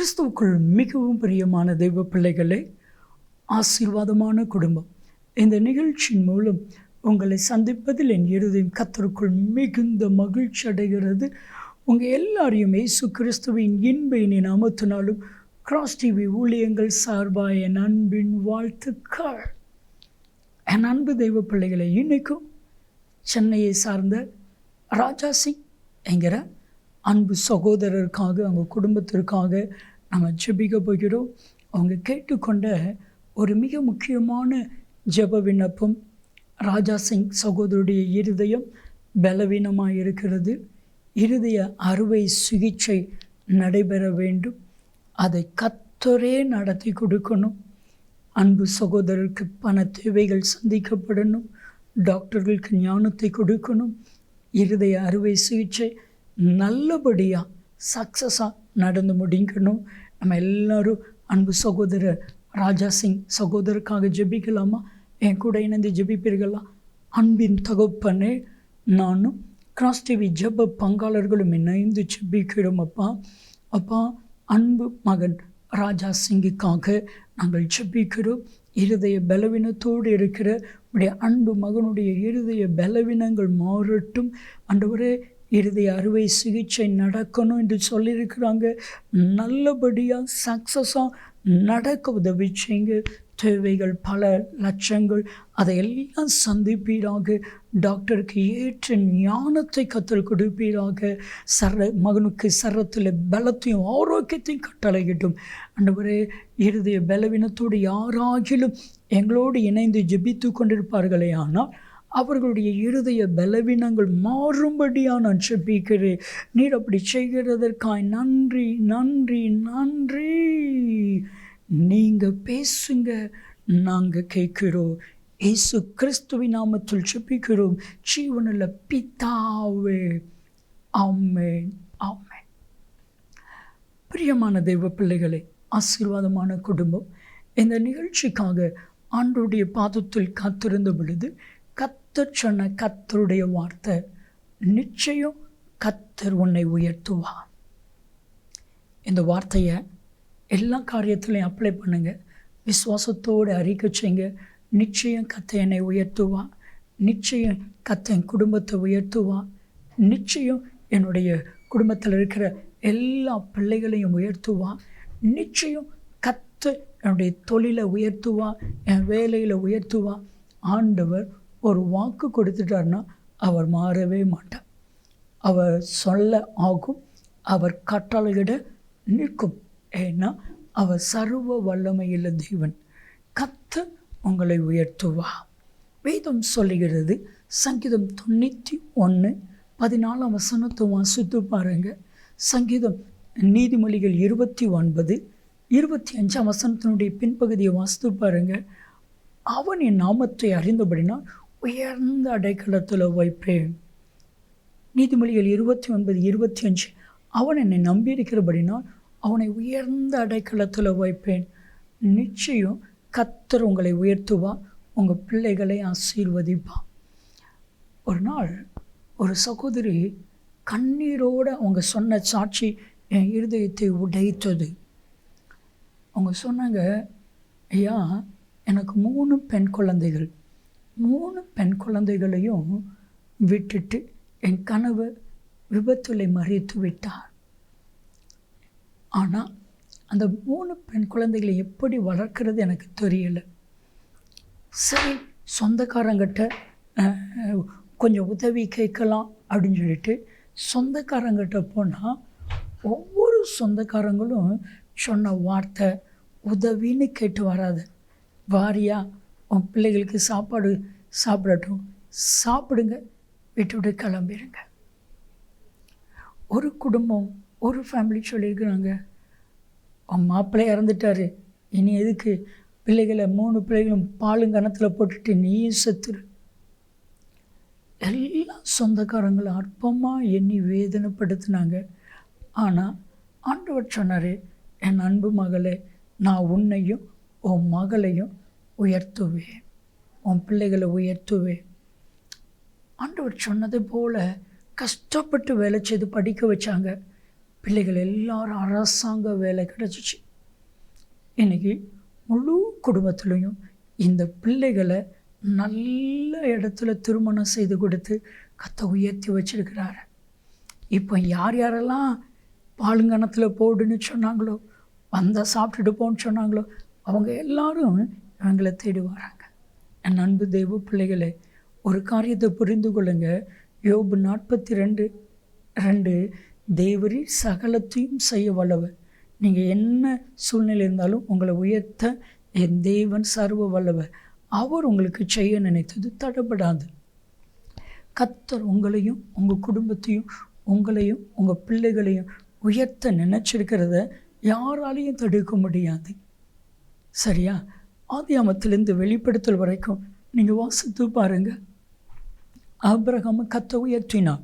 கிறிஸ்துவுக்குள் மிகவும் பிரியமான தெய்வ பிள்ளைகளே ஆசீர்வாதமான குடும்பம். இந்த நிகழ்ச்சியின் மூலம் உங்களை சந்திப்பதில் என் இருதயம் கத்தருக்குள் மிகுந்த மகிழ்ச்சி அடைகிறது. உங்கள் எல்லாரையும் இயேசு கிறிஸ்துவின் இன்பை இனி நாமத்தினாலும் கிராஸ் டிவி ஊழியங்கள் சார்பாக என் அன்பின் வாழ்த்துக்கள். என் அன்பு தெய்வ பிள்ளைகளை இன்னைக்கும் சென்னையை சார்ந்த ராஜா சிங் என்கிற அன்பு சகோதரருக்காக அவங்க குடும்பத்திற்காக நம்ம ஜெபிக்க போகிறோம். அவங்க கேட்டுக்கொண்ட ஒரு மிக முக்கியமான ஜெப விண்ணப்பம் ராஜா சிங் சகோதரருடைய இருதயம் பலவீனமாக இருக்கிறது. இருதய அறுவை சிகிச்சை நடைபெற வேண்டும். அதை கத்தரே நடத்தி கொடுக்கணும். அன்பு சகோதரருக்கு பண தேவைகள் சந்திக்கப்படணும். டாக்டர்களுக்கு ஞானத்தை கொடுக்கணும். இருதய அறுவை சிகிச்சை நல்லபடியாக சக்ஸஸாக நடந்து முடிக்கணும். நம்ம எல்லாரும் அன்பு சகோதரர் ராஜா சிங் சகோதரருக்காக ஜெபிக்கலாமா? என் கூட இணைந்து ஜெபிப்பீர்களா? அன்பின் தகப்பனே நானும் கிராஸ் டிவி ஜெப பங்காளர்களும் இணைந்து ஜெபிக்கிறோம் அப்பா. அப்பா அன்பு மகன் ராஜா சிங்குக்காக நாங்கள் ஜெபிக்கிறோம். இருதய பலவீனத்தோடு இருக்கிற உடைய அன்பு மகனுடைய இருதய பலவீனங்கள் மாறட்டும். ஆண்டவரே இருதய அறுவை சிகிச்சை நடக்கணும் என்று சொல்லியிருக்கிறாங்க. நல்லபடியாக சக்ஸஸாக நடக்க உதவி செய்யுங்க தேவைகள் பல லட்சங்கள் அதையெல்லாம் சந்திப்பீராக. டாக்டருக்கு ஏற்ற ஞானத்தை கற்றுக் கொடுப்பீராக. சர மகனுக்கு சரத்தில் பலத்தையும் ஆரோக்கியத்தையும் கட்டளையிட்டும். அண்டவரே இருதய பலவீனத்தோடு யாராகிலும் எங்களோடு இணைந்து ஜெபித்து கொண்டிருப்பார்களே ஆனால் அவர்களுடைய இருதய பலவீனங்கள் மாறும்படியாக நான் செப்பிக்கிறேன் நீர் அப்படி செய்கிறதற்காய் நன்றி நன்றி நன்றி. நீங்கள் பேசுங்க நாங்கள் கேட்கிறோம். இயேசு கிறிஸ்துவின் நாமத்தில் செப்பிக்கிறோம் ஜீவனில் பித்தாவே ஆமேன் ஆமேன். பிரியமான தெய்வ பிள்ளைகளே ஆசீர்வாதமான குடும்பம் இந்த நிகழ்ச்சிக்காக ஆண்டுடைய பாதத்தில் காத்திருந்த பொழுது கத்தர் சொன்ன கத்தருடைய வார்த்தை. நிச்சயம் கத்தர் உன்னை உயர்த்துவா இந்த வார்த்தையை எல்லா காரியத்திலையும் அப்ளை பண்ணுங்கள் விசுவாசத்தோடு அறிக்கை செய்ங்க நிச்சயம் கத்தை என்னை உயர்த்துவா நிச்சயம் கத்தை என் குடும்பத்தை உயர்த்துவா நிச்சயம் என்னுடைய குடும்பத்தில் இருக்கிற எல்லா பிள்ளைகளையும் உயர்த்துவா நிச்சயம் கத்து என்னுடைய தொழிலை உயர்த்துவா என் வேலையில் உயர்த்துவா ஆண்டவர் ஒரு வாக்கு கொடுத்துட்டார்னா அவர் மாறவே மாட்டார். அவர் சொல்ல ஆகும் அவர் கட்டளையிட நிற்கும். ஏன்னா அவர் சர்வ வல்லமையுள்ள தேவன். கத்த உங்களை உயர்த்துவா. வேதம் சொல்லுகிறது சங்கீதம் தொண்ணூற்றி ஒன்று பதினாலாம் வசனத்தை வாசித்து பாருங்க. சங்கீதம் நீதிமொழிகள் இருபத்தி ஒன்பது இருபத்தி அஞ்சாம் வசனத்தினுடைய பின்பகுதியை வாசித்து பாருங்க. அவன் என் நாமத்தை அறிந்தபடினால் உயர்ந்த அடைக்கலத்தில் வைப்பேன். நீதிமொழிகள் இருபத்தி ஒன்பது இருபத்தி அஞ்சு அவன் என்னை நம்பியிருக்கிறபடினால் அவனை உயர்ந்த அடைக்கலத்தில் வைப்பேன். நிச்சயம் கத்தர் உங்களை உயர்த்துவான் உங்கள் பிள்ளைகளை ஆசீர்வதிப்பான் ஒரு நாள் ஒரு சகோதரி கண்ணீரோடு அவங்க சொன்ன சாட்சி என் இருதயத்தை உடைத்தது. அவங்க சொன்னாங்க ஐயா எனக்கு மூணு பெண் குழந்தைகள். மூணு பெண் குழந்தைகளையும் விட்டுட்டு என் கனவு விபத்துல மறித்து விட்டார். ஆனால் அந்த மூணு பெண் குழந்தைகளை எப்படி வளர்க்குறது எனக்கு தெரியலை. சரி சொந்தக்காரங்கிட்ட கொஞ்சம் உதவி கேட்கலாம் அப்படின்னு சொல்லிட்டு சொந்தக்காரங்கிட்ட போனால் ஒவ்வொரு சொந்தக்காரங்களும் சொன்ன வார்த்தை உதவின்னு கேட்டு வராது. வாரியா உன் பிள்ளைகளுக்கு சாப்பாடு சாப்பிடட்டும். சாப்பிடுங்க. விட்டு விட்டு கிளம்பிடுங்க ஒரு குடும்பம் ஒரு ஃபேமிலி சொல்லியிருக்கிறாங்க. அவன் மாப்பிள்ளை இறந்துட்டாரு. இனி எதுக்கு? பிள்ளைகளை மூணு பிள்ளைகளும் பாலும் கணத்தில் போட்டுட்டு நீயும் செத்துரு. எல்லா சொந்தக்காரங்களும் அற்பமாக எண்ணி வேதனைப்படுத்தினாங்க. ஆனால் ஆண்டவர் சொன்னார் என் அன்பு மகளே நான் உன்னையும் உன் மகளையும் உயர்த்துவேன் உன் பிள்ளைகளை உயர்த்துவேன் ஆண்டவர் சொன்னது போல் கஷ்டப்பட்டு வேலை செய்து படிக்க வச்சாங்க. பிள்ளைகள் எல்லாரும் அரசாங்க வேலை கிடச்சிச்சு. இன்றைக்கி முழு குடும்பத்துலேயும் இந்த பிள்ளைகளை நல்ல இடத்துல திருமணம் செய்து கொடுத்து கத்தை உயர்த்தி வச்சிருக்கிறாரு. இப்போ யார் யாரெல்லாம் பாலுங்கணத்தில் போடுன்னு சொன்னாங்களோ வந்தால் சாப்பிட்டுட்டு போன்னு சொன்னாங்களோ அவங்க எல்லாரும் நாங்களை தேடி வராங்க. என் அன்பு தெய்வ பிள்ளைகளே ஒரு காரியத்தை புரிந்து கொள்ளுங்க. யோபு நாற்பத்தி ரெண்டு ரெண்டு தேவரி சகலத்தையும் செய்ய வல்லவர். நீங்கள் என்ன சூழ்நிலை இருந்தாலும் உங்களை உயர்த்த என் தேவன் சர்வ வல்லவர். அவர் உங்களுக்கு செய்ய நினைத்தது தடப்படாது கத்தர் உங்களையும் உங்கள் குடும்பத்தையும் உங்களையும் உங்கள் பிள்ளைகளையும் உயர்த்த நினச்சிருக்கிறத யாராலையும் தடுக்க முடியாது. சரியா? ஆதியாமத்திலிருந்து வெளிப்படுத்தல் வரைக்கும் நீங்கள் வாசித்து பாருங்கள் ஆபிரகாம கத்த உயர்த்தினார்.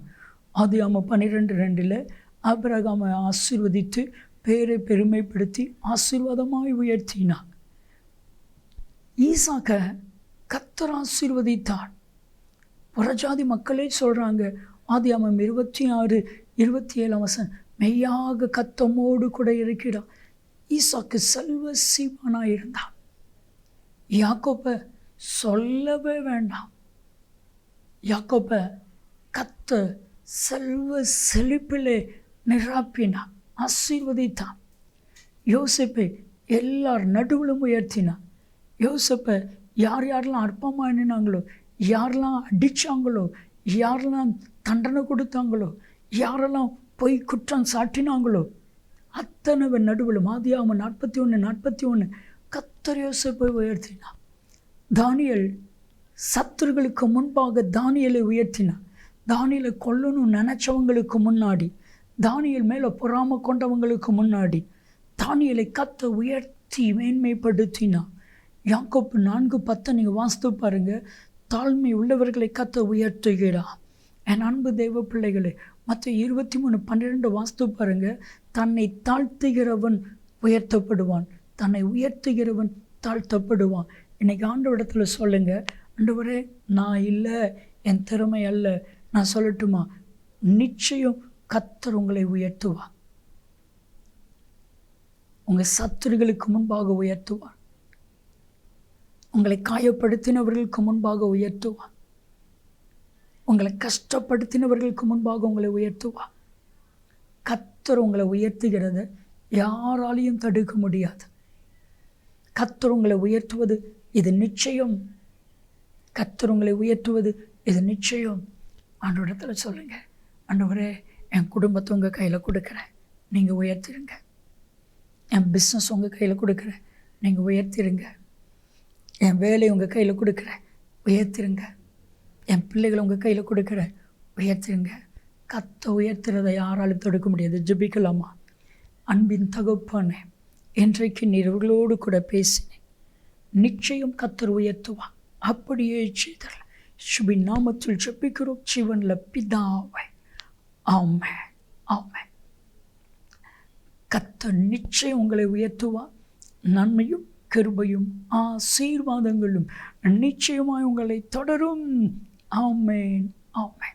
ஆதியாம பன்னிரெண்டு ரெண்டில் ஆபிரகாமை ஆசீர்வதித்து பேரை பெருமைப்படுத்தி ஆசீர்வாதமாய் உயர்த்தினார். ஈசாக்க கத்தர் ஆசீர்வதித்தார். புறஜாதி மக்களே சொல்கிறாங்க ஆதியாமம் இருபத்தி ஆறு இருபத்தி ஏழாம் வசன் மெய்யாக கத்தமோடு கூட இருக்கிறார். ஈசாக்கு செல்வ சீமானாக இருந்தார் யாக்கோப்ப சொல்லவே வேண்டாம். யாக்கோப்ப கத்த செல்வ செழிப்பிலே நிராப்பினான் ஆசீர்வதித்தான் யோசிப்பை எல்லார் நடுவிலும் உயர்த்தினான் யோசிப்பை யார் யாரெல்லாம் அற்பமாக எண்ணினாங்களோ யாரெல்லாம் அடித்தாங்களோ யாரெல்லாம் தண்டனை கொடுத்தாங்களோ யாரெல்லாம் பொய் குற்றம் சாட்டினாங்களோ அத்தனை நடுவில் மாதியாம நாற்பத்தி ஒன்று நாற்பத்தி ஒன்று கத்தர் யோசிப்பை உயர்த்தினான் தானியல் சத்துருகளுக்கு முன்பாக தானியலை உயர்த்தினான் தானியலை கொல்லணும்னு நினச்சவங்களுக்கு முன்னாடி தானியல் மேலே பொறாம கொண்டவங்களுக்கு முன்னாடி தானியலை கத்த உயர்த்தி மேன்மைப்படுத்தினான் யாக்கோப்பு நான்கு பத்தை நீங்கள் வாசித்து பாருங்க. தாழ்மை உள்ளவர்களை கத்த உயர்த்துகிறான் என் அன்பு தெய்வ பிள்ளைகளே மற்ற இருபத்தி மூணு பன்னிரெண்டு வாஸ்து பாருங்கள் தன்னை தாழ்த்துகிறவன் உயர்த்தப்படுவான். தன்னை உயர்த்துகிறவன் தாழ்த்தப்படுவான். இன்னைக்கு இடத்துல சொல்லுங்க. ஆண்டவரே நான் இல்லை என் திறமை அல்ல. நான் சொல்லட்டுமா? நிச்சயம் கத்தர் உங்களை உயர்த்துவார். உங்கள் சத்துருகளுக்கு முன்பாக உயர்த்துவார். உங்களை காயப்படுத்தினவர்களுக்கு முன்பாக உயர்த்துவார். உங்களை கஷ்டப்படுத்தினவர்களுக்கு முன்பாக உங்களை உயர்த்துவார். கத்தர் உங்களை உயர்த்துகிறத யாராலையும் தடுக்க முடியாது. கத்தர் உங்களை உயர்த்துவது இது நிச்சயம். கத்தர் உங்களை உயர்த்துவது இது நிச்சயம். ஆண்டோடத்துல சொல்லுங்கள் ஆண்டவரே என் குடும்பத்தை உங்கள் கையில் கொடுக்குறேன். நீங்கள் உயர்த்திருங்க. என் பிஸ்னஸ் உங்கள் கையில் கொடுக்குறேன். நீங்கள் உயர்த்திருங்க. என் வேலையை உங்கள் கையில் கொடுக்குறேன். உயர்த்திருங்க. என் பிள்ளைகளை உங்கள் கையில் கொடுக்குறேன். உயர்த்திருங்க. கத்தை உயர்த்துறதை யாராலும் தடுக்க முடியாது. ஜெபிக்கலாமா? அன்பின் தகுப்பானே இன்றைக்கு நீர்களோடு கூட பேசினேன். நிச்சயம் கத்தர் உயர்த்துவா அப்படியே செய்தல். சுபி நாமத்தில் ஜெபிக்கிறோம். சிவனில் பிதாவை. ஆமே ஆமே கத்த நிச்சயம் உங்களை உயர்த்துவா நன்மையும் கிருபையும் ஆசீர்வாதங்களும் நிச்சயமாய் உங்களை தொடரும். ஆமேன். ஆமேன்.